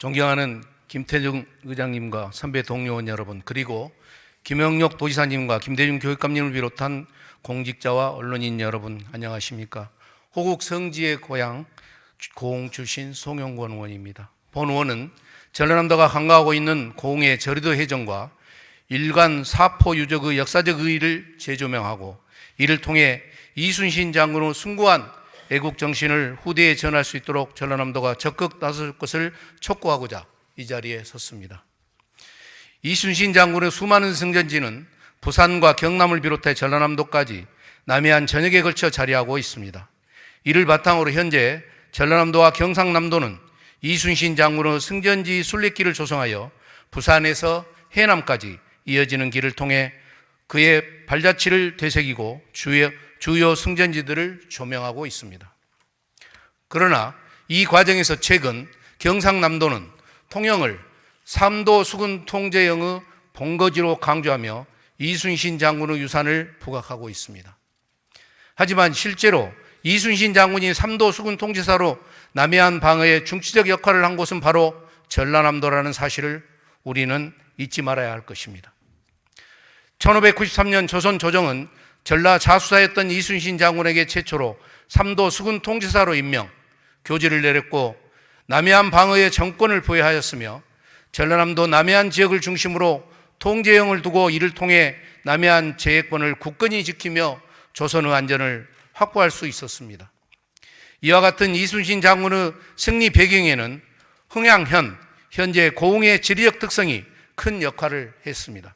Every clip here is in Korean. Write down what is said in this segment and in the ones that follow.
존경하는 김태중 의장님과 선배 동료원 여러분, 그리고 김영록 도지사님과 김대중 교육감님을 비롯한 공직자와 언론인 여러분, 안녕하십니까? 호국 성지의 고향 고흥 출신 송영권 의원입니다. 본 의원은 전라남도가 간과하고 있는 고흥의 저리도 해전과 일간 사포 유적의 역사적 의의를 재조명하고 이를 통해 이순신 장군의 숭고한 애국 정신을 후대에 전할 수 있도록 전라남도가 적극 나설 것을 촉구하고자 이 자리에 섰습니다. 이순신 장군의 수많은 승전지는 부산과 경남을 비롯해 전라남도까지 남해안 전역에 걸쳐 자리하고 있습니다. 이를 바탕으로 현재 전라남도와 경상남도는 이순신 장군의 승전지 순례길을 조성하여 부산에서 해남까지 이어지는 길을 통해 그의 발자취를 되새기고 주요, 주요 승전지들을 조명하고 있습니다. 그러나 이 과정에서 최근 경상남도는 통영을 삼도 수군 통제영의 본거지로 강조하며 이순신 장군의 유산을 부각하고 있습니다. 하지만 실제로 이순신 장군이 삼도 수군 통제사로 남해안 방어에 중추적 역할을 한 곳은 바로 전라남도라는 사실을 우리는 잊지 말아야 할 것입니다. 1593년 조선 조정은 전라 자수사였던 이순신 장군에게 최초로 삼도 수군 통제사로 임명, 교지를 내렸고 남해안 방어에 정권을 부여하였으며 전라남도 남해안 지역을 중심으로 통제형을 두고 이를 통해 남해안 제해권을 굳건히 지키며 조선의 안전을 확보할 수 있었습니다. 이와 같은 이순신 장군의 승리 배경에는 흥양현, 현재 고흥의 지리적 특성이 큰 역할을 했습니다.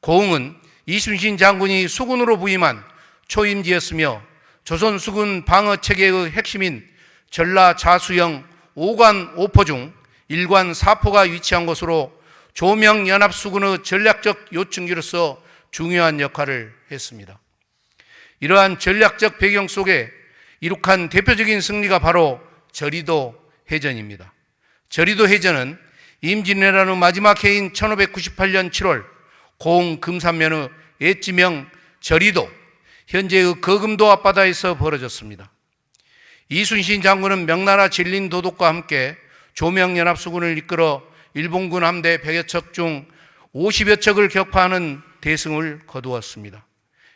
고흥은 이순신 장군이 수군으로 부임한 초임지였으며 조선 수군 방어 체계의 핵심인 전라 자수영 5관 5포 중 1관 4포가 위치한 곳으로 조명 연합 수군의 전략적 요충지로서 중요한 역할을 했습니다. 이러한 전략적 배경 속에 이룩한 대표적인 승리가 바로 저리도 해전입니다. 저리도 해전은 임진왜란의 마지막 해인 1598년 7월 고흥 금산면의 옛지명 저리도 현재의 거금도 앞바다에서 벌어졌습니다. 이순신 장군은 명나라 진린 도독과 함께 조명연합수군을 이끌어 일본군 함대 100여 척 중 50여 척을 격파하는 대승을 거두었습니다.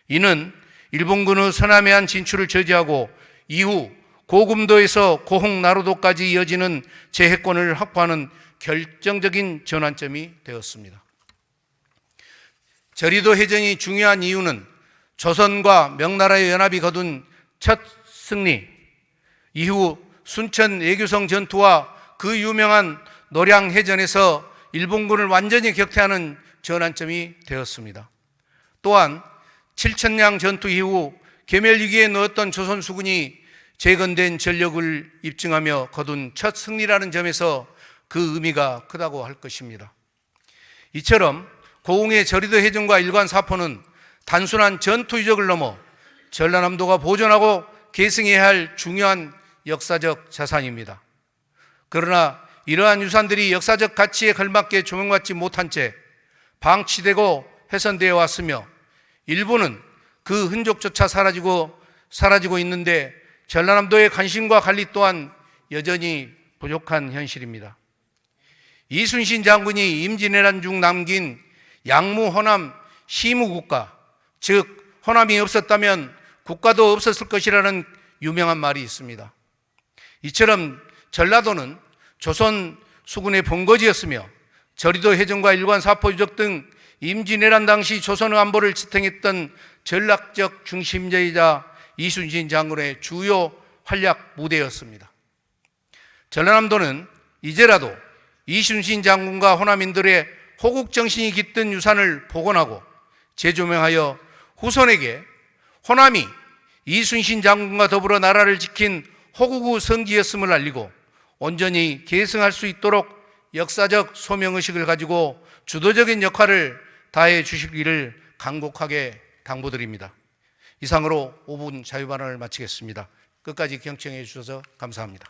이는 일본군의 서남해안 진출을 저지하고 이후 고금도에서 고흥 나루도까지 이어지는 제해권을 확보하는 결정적인 전환점이 되었습니다. 저리도 해전이 중요한 이유는 조선과 명나라의 연합이 거둔 첫 승리, 이후 순천 애교성 전투와 그 유명한 노량 해전에서 일본군을 완전히 격퇴하는 전환점이 되었습니다. 또한 칠천량 전투 이후 개멸위기에 넣었던 조선 수군이 재건된 전력을 입증하며 거둔 첫 승리라는 점에서 그 의미가 크다고 할 것입니다. 이처럼 고흥의 저리도 해전과 일관 사포는 단순한 전투 유적을 넘어 전라남도가 보존하고 계승해야 할 중요한 역사적 자산입니다. 그러나 이러한 유산들이 역사적 가치에 걸맞게 조명받지 못한 채 방치되고 훼손되어 왔으며 일부는 그 흔적조차 사라지고 사라지고 있는데 전라남도의 관심과 관리 또한 여전히 부족한 현실입니다. 이순신 장군이 임진왜란 중 남긴 양무 호남 시무 국가, 즉 호남이 없었다면 국가도 없었을 것이라는 유명한 말이 있습니다. 이처럼 전라도는 조선 수군의 본거지였으며 저리도 해전과 일관 사포 유적 등 임진왜란 당시 조선의 안보를 지탱했던 전략적 중심제이자 이순신 장군의 주요 활약 무대였습니다. 전라남도는 이제라도 이순신 장군과 호남인들의 호국 정신이 깃든 유산을 복원하고 재조명하여 후손에게 호남이 이순신 장군과 더불어 나라를 지킨 호국의 성지였음을 알리고 온전히 계승할 수 있도록 역사적 소명의식을 가지고 주도적인 역할을 다해 주시기를 간곡하게 당부드립니다. 이상으로 5분 자유발언을 마치겠습니다. 끝까지 경청해 주셔서 감사합니다.